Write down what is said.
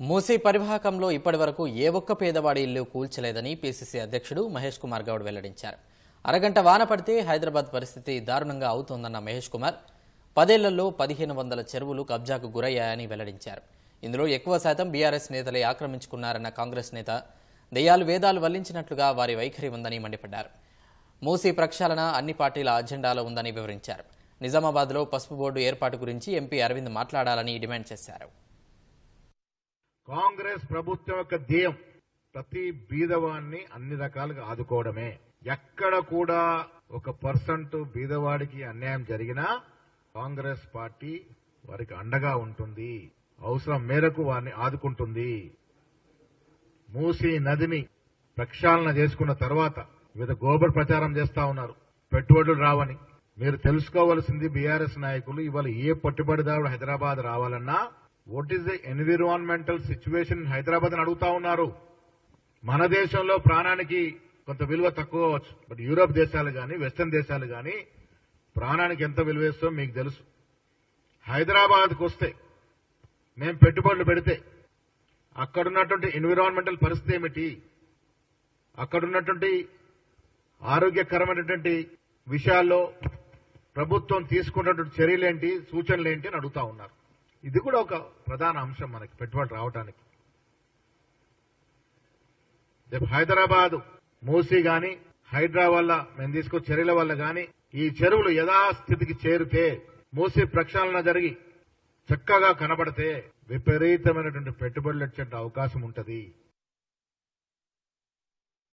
మూసీ పరివాహకంలో ఇప్పటి వరకు ఏ ఒక్క పేదవాడి ఇల్లు కూల్చలేదని పీసీసీ అధ్యక్షుడు మహేష్ కుమార్ గౌడ్ వెల్లడించారు. అరగంట వాన పడితే హైదరాబాద్ పరిస్థితి దారుణంగా అవుతోందన్న మహేష్ కుమార్ పదేళ్ళలో పదిహేను వందల చెరువులు కబ్జాకు గురయ్యాయని వెల్లడించారు. ఇందులో ఎక్కువ శాతం బీఆర్ఎస్ నేతలే ఆక్రమించుకున్నారన్న కాంగ్రెస్ నేత దెయ్యాలు వేదాలు వల్లించినట్లుగా వారి వైఖరి ఉందని మండిపడ్డారు. మూసీ ప్రక్షాళన అన్ని పార్టీల అజెండాలో ఉందని వివరించారు. నిజామాబాద్లో పసుపు బోర్డు ఏర్పాటు గురించి ఎంపీ అరవింద్ మాట్లాడాలని డిమాండ్ చేశారు. కాంగ్రెస్ ప్రభుత్వం యొక్క ధ్యేయం ప్రతి బీదవాన్ని అన్ని రకాలుగా ఆదుకోవడమే. ఎక్కడ కూడా ఒక పర్సెంట్ బీదవాడికి అన్యాయం జరిగినా కాంగ్రెస్ పార్టీ వారికి అండగా ఉంటుంది. అవసరం మేరకు వారిని ఆదుకుంటుంది. మూసీ నదిని ప్రక్షాళన చేసుకున్న తర్వాత వివిధ గోబర్ ప్రచారం చేస్తా ఉన్నారు. పెట్టుబడులు రావని. మీరు తెలుసుకోవాల్సింది బీఆర్ఎస్ నాయకులు ఇవాళ ఏ పట్టుబడిదారుడు హైదరాబాద్ రావాలన్నా what is the environmental situation Hyderabad అని అడుగుతా ఉన్నారు. మన దేశంలో ప్రాణానికి కొంత విలువ తక్కువ అవచ్చు బట్ యూరోప్ దేశాలు కానీ వెస్టర్న్ దేశాలు కానీ ప్రాణానికి ఎంత విలువ ఇస్తో మీకు తెలుసు. హైదరాబాద్కు వస్తే మేము పెట్టుబడులు పెడితే అక్కడున్నటువంటి ఎన్విరాన్మెంటల్ పరిస్థితి ఏమిటి? అక్కడున్నటువంటి ఆరోగ్యకరమైనటువంటి విషయాల్లో ప్రభుత్వం తీసుకున్నటువంటి చర్యలేంటి సూచనలేంటి అని అడుగుతా ఉన్నారు. ఇది కూడా ఒక ప్రధాన అంశం మనకి పెట్టుబడి రావడానికి రేపు హైదరాబాద్ మూసీ గాని హైడ్రా వల్ల మేము తీసుకొచ్చే చర్యల వల్ల గాని ఈ చెరువులు యథాస్థితికి చేరితే మూసీ ప్రక్షాళన జరిగి చక్కగా కనబడితే విపరీతమైనటువంటి పెట్టుబడులు వచ్చే అవకాశం ఉంటది.